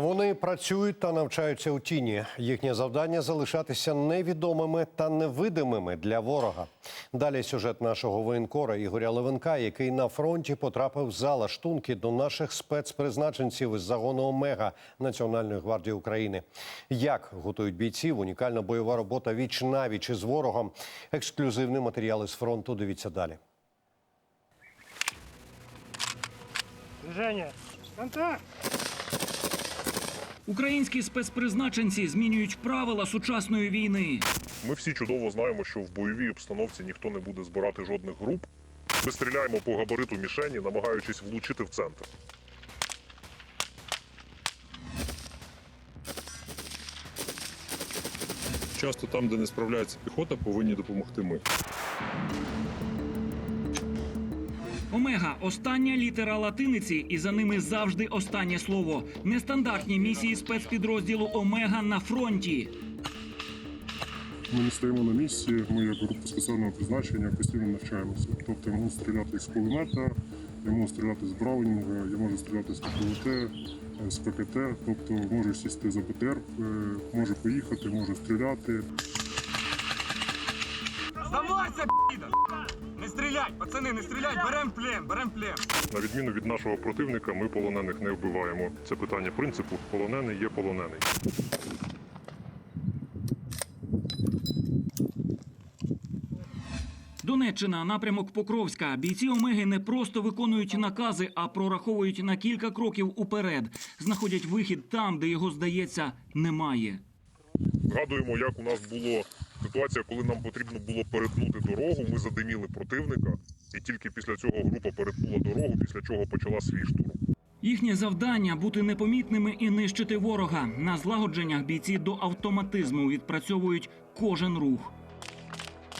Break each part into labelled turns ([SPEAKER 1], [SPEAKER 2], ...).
[SPEAKER 1] Вони працюють та навчаються у тіні. Їхнє завдання залишатися невідомими та невидимими для ворога. Далі сюжет нашого воєнкора Ігоря Левенка, який на фронті потрапив за лаштунки до наших спецпризначенців із загону Омега Національної гвардії України. Як готують бійців, унікальна бойова робота віч навіч із ворогом. Ексклюзивні матеріали з фронту. Дивіться далі.
[SPEAKER 2] Движение. Контакт.
[SPEAKER 3] Українські спецпризначенці змінюють правила сучасної війни.
[SPEAKER 4] Ми всі чудово знаємо, що в бойовій обстановці ніхто не буде збирати жодних груп. Ми стріляємо по габариту мішені, намагаючись влучити в центр.
[SPEAKER 5] Часто там, де не справляється піхота, повинні допомогти ми.
[SPEAKER 3] Омега остання літера латиниці, і за ними завжди останнє слово. Нестандартні місії спецпідрозділу Омега на фронті.
[SPEAKER 5] Ми не стоїмо на місці, ми як група спеціального призначення постійно навчаємося. Тобто я можу стріляти з кулемета, я можу стріляти з Браунінга, я можу стріляти з ППВТ, з ПКТ, тобто можу сісти за БТР, е, можу поїхати, можу стріляти.
[SPEAKER 6] Здавайся, піда! Не стріляй, пацани, не стріляй, берем плен, берем плен.
[SPEAKER 4] На відміну від нашого противника, ми полонених не вбиваємо. Це питання принципу. Полонений є полонений.
[SPEAKER 3] Донеччина, напрямок Покровська. Бійці Омеги не просто виконують накази, а прораховують на кілька кроків уперед. Знаходять вихід там, де його здається, немає.
[SPEAKER 4] Згадуємо, як у нас була ситуація, коли нам потрібно було перетнути дорогу. Ми задиміли противника, і тільки після цього група перетнула дорогу, після чого почала свій штурм.
[SPEAKER 3] Їхнє завдання бути непомітними і нищити ворога. На злагодженнях бійці до автоматизму відпрацьовують кожен рух.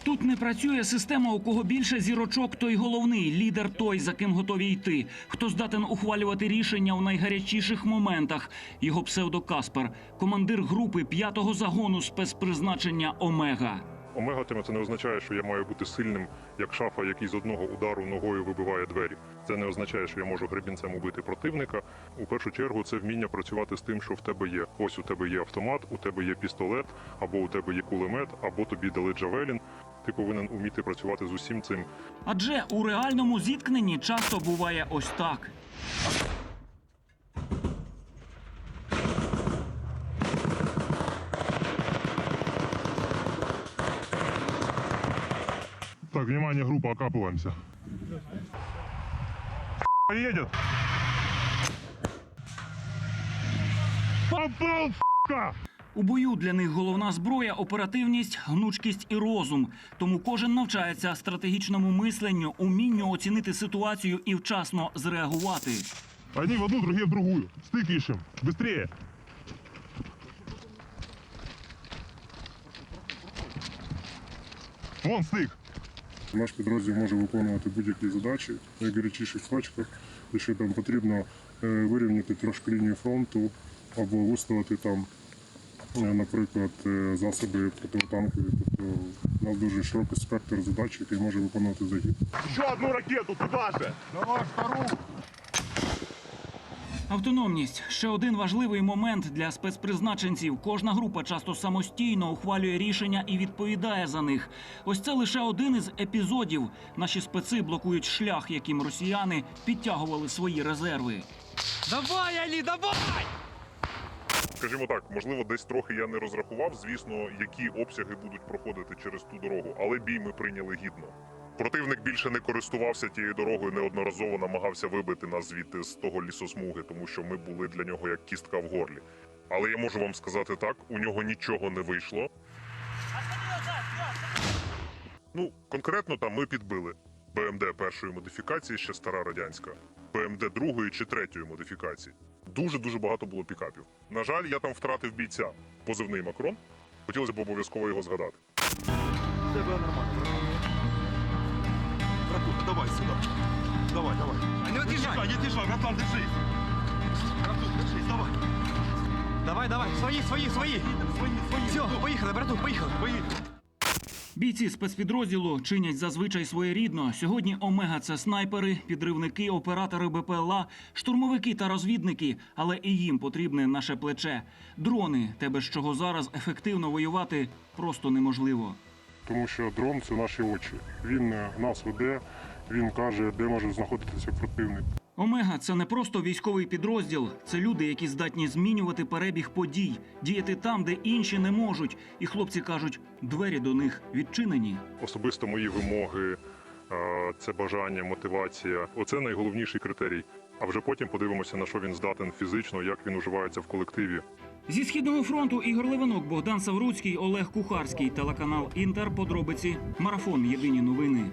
[SPEAKER 3] Тут не працює система, у кого більше зірочок, той головний лідер той, за ким готові йти. Хто здатен ухвалювати рішення у найгарячіших моментах. Його псевдо Каспер, командир групи п'ятого загону спецпризначення Омега.
[SPEAKER 4] Омега тема це не означає, що я маю бути сильним, як шафа, який з одного удару ногою вибиває двері. Це не означає, що я можу гребінцем убити противника. У першу чергу це вміння працювати з тим, що в тебе є. Ось у тебе є автомат, у тебе є пістолет, або у тебе є кулемет, або тобі дали джавелін. Ти повинен уміти працювати з усім цим.
[SPEAKER 3] Адже у реальному зіткненні часто буває ось так.
[SPEAKER 4] Так, внимание, группа, окапываемся. Едет. Попал!
[SPEAKER 3] У бою для них головна зброя оперативність, гнучкість і розум. Тому кожен навчається стратегічному мисленню, умінню оцінити ситуацію і вчасно зреагувати.
[SPEAKER 4] Одни в одну, другие в другую. Стык ищем. Быстрее. Вон стык.
[SPEAKER 5] Наш підрозділ може виконувати будь-які задачі в найгарячіших точках. Якщо там потрібно е, вирівняти трошки лінію фронту або виставити там, е, наприклад, е, засоби протитанкові. Тобто у нас дуже широкий спектр задач, який може виконувати загін.
[SPEAKER 4] Еще одну ракету туда же.
[SPEAKER 3] Автономність ще один важливий момент для спецпризначенців. Кожна група часто самостійно ухвалює рішення і відповідає за них. Ось це лише один із епізодів. Наші специ блокують шлях, яким росіяни підтягували свої резерви.
[SPEAKER 6] Давай, Алі, давай!
[SPEAKER 4] Скажімо так, можливо, десь трохи я не розрахував, звісно, які обсяги будуть проходити через ту дорогу, але бій ми прийняли гідно. Противник більше не користувався тією дорогою, неодноразово намагався вибити нас звідти з того лісосмуги, тому що ми були для нього як кістка в горлі. Але я можу вам сказати так: у нього нічого не вийшло. Ну, конкретно там ми підбили БМД першої модифікації, ще стара радянська, БМД другої чи третьої модифікації. Дуже дуже багато було пікапів. На жаль, я там втратив бійця. Позивний Макрон. Хотілося б обов'язково його згадати.
[SPEAKER 7] Все буде нормально. Братуха, давай сюди. Давай, давай.
[SPEAKER 6] А не від'їжджай!
[SPEAKER 7] Не держи, братан, держись. Братух, держись, давай.
[SPEAKER 6] Давай, давай, свої, свої, свої!
[SPEAKER 7] Свої, свої.
[SPEAKER 6] Все, поїхали, братух, поїхали!
[SPEAKER 7] Свої.
[SPEAKER 3] Бійці спецпідрозділу чинять зазвичай своєрідно. Сьогодні Омега це снайпери, підривники, оператори БПЛА, штурмовики та розвідники. Але і їм потрібне наше плече. Дрони, те без чого зараз ефективно воювати просто неможливо.
[SPEAKER 5] Тому що дрон це наші очі. Він е, нас веде, він каже, де може знаходитися противник.
[SPEAKER 3] Омега це не просто військовий підрозділ, це люди, які здатні змінювати перебіг подій, діяти там, де інші не можуть. І хлопці кажуть, двері до них відчинені.
[SPEAKER 8] Особисто мої вимоги, е, це бажання, мотивація. Оце найголовніший критерій. А вже потім подивимося, на що він здатен фізично, як він уживається в колективі.
[SPEAKER 3] Зі східного фронту Ігор Левинок, Богдан Савруцький, Олег Кухарський, телеканал Інтер. Подробиці. Марафон. Єдині новини.